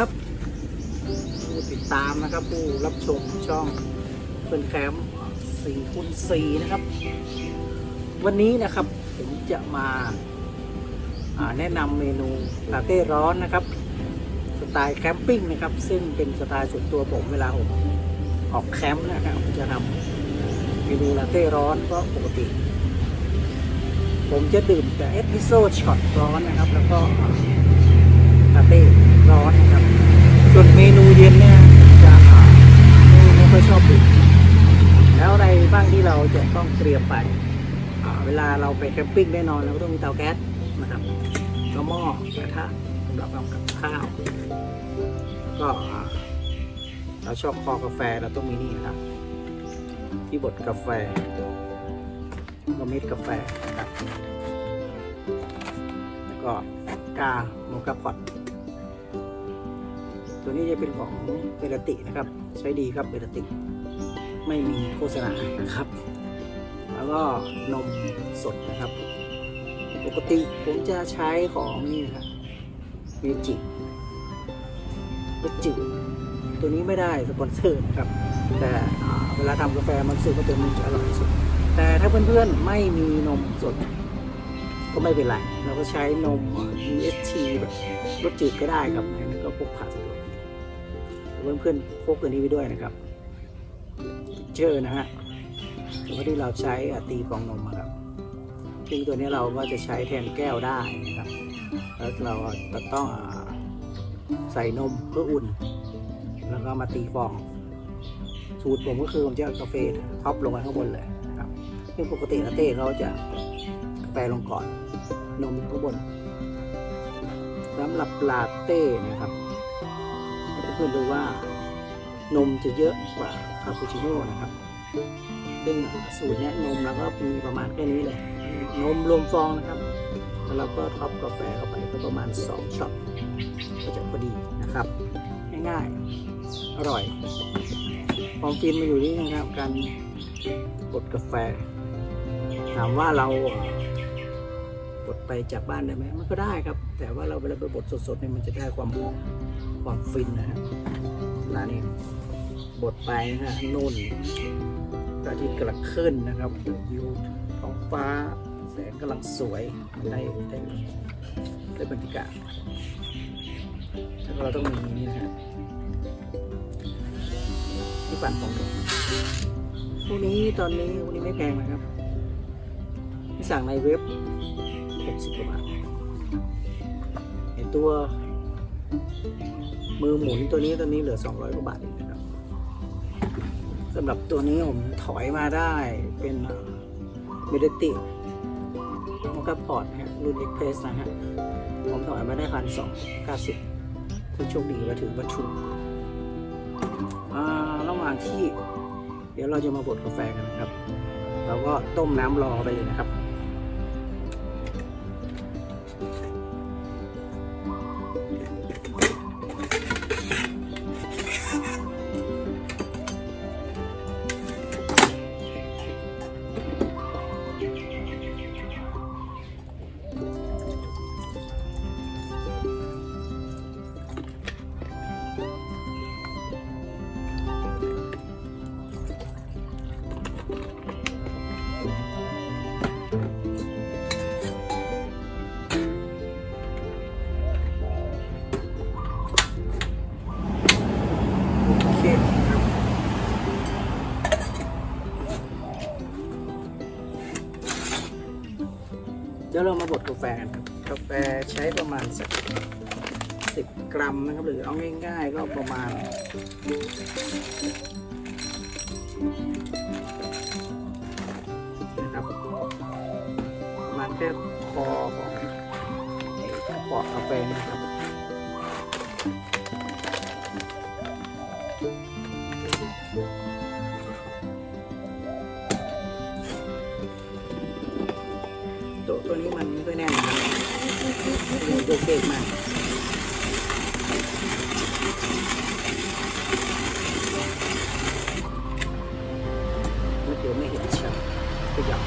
ครับผู้ติดตามนะครับผู้รับชมช่องเพื่อนแคมป์สี่คูณสี่นะครับ วันนี้นะครับผมจะมาาแนะนำเมนูลาเต้ร้อนนะครับสไตล์แคมปิ้งนะครับ ซึ่งเป็นสไตล์ส่วนตัวผมเวลาผมออกแคมป์นะครับผมจะทำเมนูลาเต้ร้อนเพราะปกติ ผมจะดื่มแต่เอสพิโซช็อตร้อนนะครับ แล้วก็ลาเต้ ร้อนนะครับ ส่วนเมนูเย็นเนี่ยจะไม่ไม่ค่อยชอบดื่มแล้วอะไรบ้างที่เราจะต้องเตรียมไป เวลาเราไปแคมปิ้งแน่นอนเราก็ต้องมีเตาแก๊สนะครับก็หม้อกระทะสำหรับทำกับข้าว ก็เราชอบคอกาแฟเราต้องมีนี่นะครับ ที่บดกาแฟก็เม็ดกาแฟนะครับแล้วก็กาโมกาพอต ตัวนี้จะเป็นของเบลตินะครับ ใช้ดีครับเบลติ ไม่มีโฆษณานะครับ แล้วก็นมสดนะครับ ปกติผมจะใช้ของนี่นะครับเมจิเมจิตัวนี้ไม่ได้สปอนเซอร์นะครับ แต่เวลาทำกาแฟมันรู้สึกว่าตันจะอร่อยที่สุด แต่ถ้าเพื่อนๆไม่มีนมสดก็ไม่เป็นไร เราก็ใช้นม UST แบบรสจืดก็ได้ครับอันนั้นก็พกพาสะดวก เพื่อนเพื่อนๆพกตัวนี้ไปด้วยนะครับเจอนะฮะถือว่าที่เราใช้อตีฟองนมอะครับซึ่งตัวนี้เราก็จะใช้แทนแก้วได้นะครับ แล้วเราจะต้องอใส่นมเพื่ออุ่น แล้วก็มาตีฟอง สูตรผมก็คือผมจะกาแฟท็อปลงไปข้างบนเลยนะครับซึ่งปกติลาเต้เขาจะกาแฟลงก่อน นมข้างบนสำหรับลาเต้นะครับ พื่อนๆดูว่านมจะเยอะกว่าคาปูชิโน่นะครับซึ่งสูตรเนี้ยนมเราก็มีประมาณแค่นี้เลยนมรวมฟองนะครับ แล้วเราก็ท็อปกาแฟเข้าไปก็ประมาณ 2ช็อตก็จะพอดีนะครับ ง่ายๆ อร่อยความฟินมาอยู่นี่นะครับ การบดกาแฟ ถามว่าเราบดไปจากบ้านได้ไหมมันก็ได้ครับ แต่ว่าเราเวลาไปบดสดๆเนี่ยมันจะได้ความหอม ความฟินนะฮะร้านนี้บดไปนะฮะนุ่นพระอาทิตย์กำลังขึ้นนะครับวิวท้องฟ้า แสงกำลังสวยได้ได้ได้บรรยากาศแล้วก็เราต้องมีนี่นะฮะที่ปั่นของผมพวกนี้ตอนนี้พวกนี้ไม่แพงนะครับที่สั่งในเว็บ60กว่าบาทไอตัว มือหมุนตัวนี้ตัวนี้เหลือ 200กว่าบาทเองนะครับสำหรับตัวนี้ผมถอยมาได้เป็นเมดติมอคาพอร์ตฮะรุ่นเอ็กเพรสนะฮะผมถอยมาได้พันสองเก้าสิบผู้โชคดีก็ถือว่าถูกอ่าระหว่างที่ เดี๋ยวเราจะมาบดกาแฟกันนะครับ เราก็ต้มน้ำรอไปเลยนะครับ เคเดี๋ยวเรามาบดกาแฟกันครับ กาแฟใช้ประมาณสักสิบกรัมนะครับ หรือเอาง่ายๆก็ประมาณนะครับประมาณแค่คอของไอ้กระป๋อกาแฟนะครับ ด็กๆมา เดี๋ยไม่เห็นชัดขยับ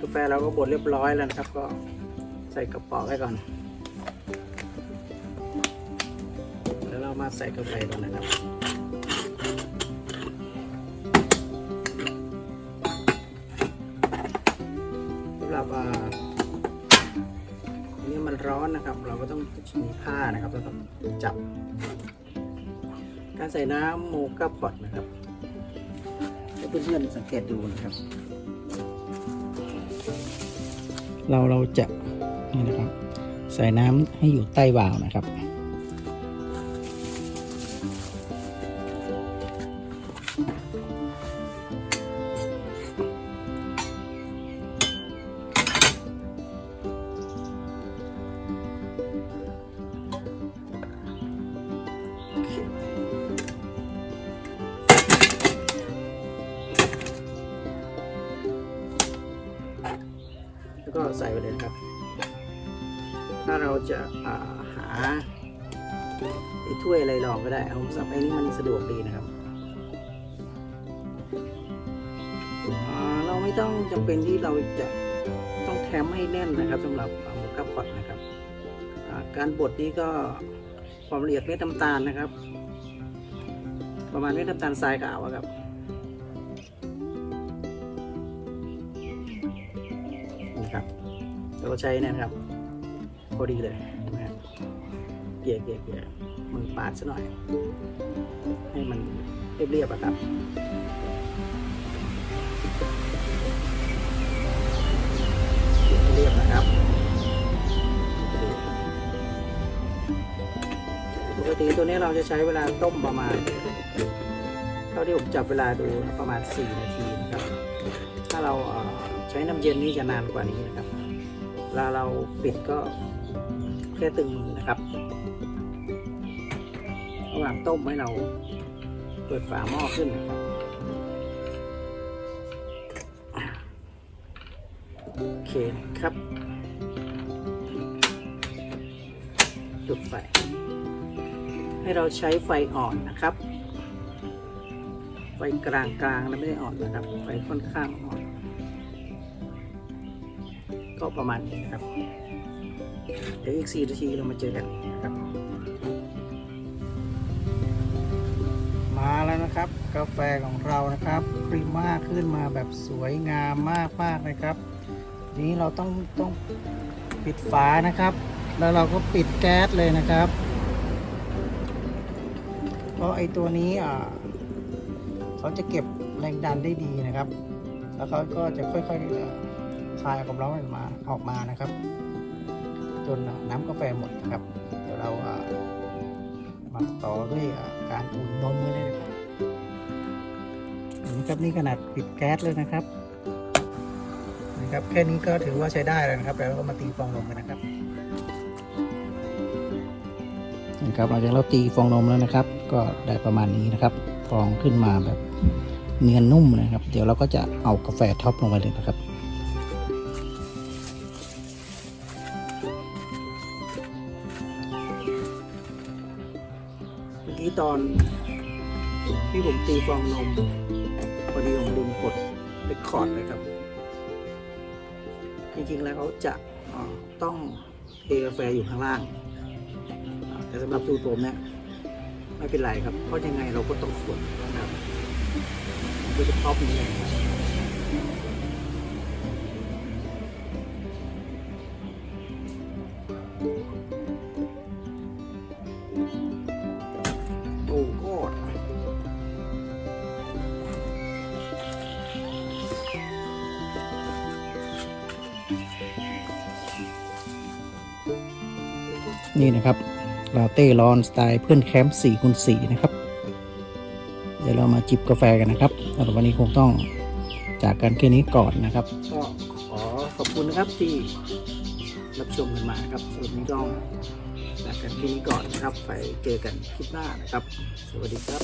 กาแฟเราก็บดเรียบร้อยแล้วนะครับ ก็ใส่กระป๋องไว้ก่อน แล้วเรามาใส่กาแฟก่อนนะครับสำหรับอ่าอันนี้มันร้อนนะครับ เราก็ต้องมีผ้านะครับแล้วก็จับ การใส่น้ำโมกาพอตนะครับให้เพื่อนๆสังเกตดูนะครับ เราเราจะนี่นะครับ ใส่น้ำให้อยู่ใต้วาล์วนะครับ ใส่ไปเลยครับ ถ้าเราจะาหาไอ้ถ้วยอะไรรองก็ได้เอาสับไอ้นี่มันสะดวกดีนะครับ เราไม่ต้องจำเป็นที่เราจะต้องแถมให้แน่นนะครับสำหรับหมูกระพอดนะครับาการบดนี้ก็ความละเอียดเม็ดน้ำตาลนะครับ ประมาณเม็ดน้ำตาลทรายขาวครับ เราก็ใช้นยนะครับ พอดีเลยนไหมครับเกลี่ยเกลี่ยเกลี่ยมือปาดซะหน่อย ให้มันเรียบๆอะครับเรียบนะครับปกติตัวนี้เราจะใช้เวลาต้มประมาณเท่าที่ผมจับเวลาดูประมาณ 4 นาทีนะครับ ถ้าเราใช้น้ำเย็นนี่จะนานกว่านี้นะครับ ลาเราปิดก็แค่ตึงมือนะครับ ระหว่างต้มให้เราเปิดฝาหม้อขึ้นนะครับโอเคครับ จุดไฟ ให้เราใช้ไฟอ่อนนะครับ ไฟกลางกลางๆแล้วไม่ได้อ่อนนะครับ ไฟค่อนข้างอ่อน ก็ประมาณนี้นะครับ เดี๋ยวอีก 4 นาทีเรามาเจอกันนะครับ มาแล้วนะครับ กาแฟของเรานะครับพรีมาขึ้นมาแบบสวยงามมากมากนะครับ นี้เราต้องต้องปิดฝานะครับ แล้วเราก็ปิดแก๊สเลยนะครับเพราะไอตัวนี้อ่าเขาจะเก็บแรงดันได้ดีนะครับ แล้วเขาก็จะค่อยๆเอ่อ คลายความร้อนออกมาออกมานะครับ จนน้ำกาแฟหมดนะครับ เดี๋ยวเรามาต่อด้วยอ่าการอุ่นนมเลยนะครับนี่ครับนี่ขนาดปิดแก๊สเลยนะครับนะครับ แค่นี้ก็ถือว่าใช้ได้แล้วนะครับ แล้วก็มาตีฟองนมกันนะครับนะครับหลังจากเราตีฟองนมแล้วนะครับ ก็ได้ประมาณนี้นะครับ ฟองขึ้นมาแบบเนียนนุ่มนะครับ เดี๋ยวเราก็จะเอากาแฟท็อปลงไปเลยนะครับ นี้ตอนที่ผมตีฟองนมพอดีผมลืมกดเรคคอร์ดเลยครับ จริงๆแล้วเขาจะต้องเทกาแฟอยู่ข้างล่าง แต่สำหรับสูตรผมเนี่ยไม่เป็นไรครับ เพราะยังไงเราก็ต้องขวนนะครับโดยเฉพาะนี้เลยนะครับ นี่นะครับลาเต้ร้อนสไตล์เพื่อนแคมป์4คูณ4นะครับ เดี๋ยวเรามาจิบกาแฟกันนะครับสำหรับวันนี้คงต้องจากกันแค่นี้ก่อนนะครับก็ขอขอบคุณนะครับที่รับชมกันมานะครับสำหรับวันนี้ต้องจากกันแค่นี้ก่อนนะครับ ไปเจอกันคลิปหน้านะครับ สวัสดีครับ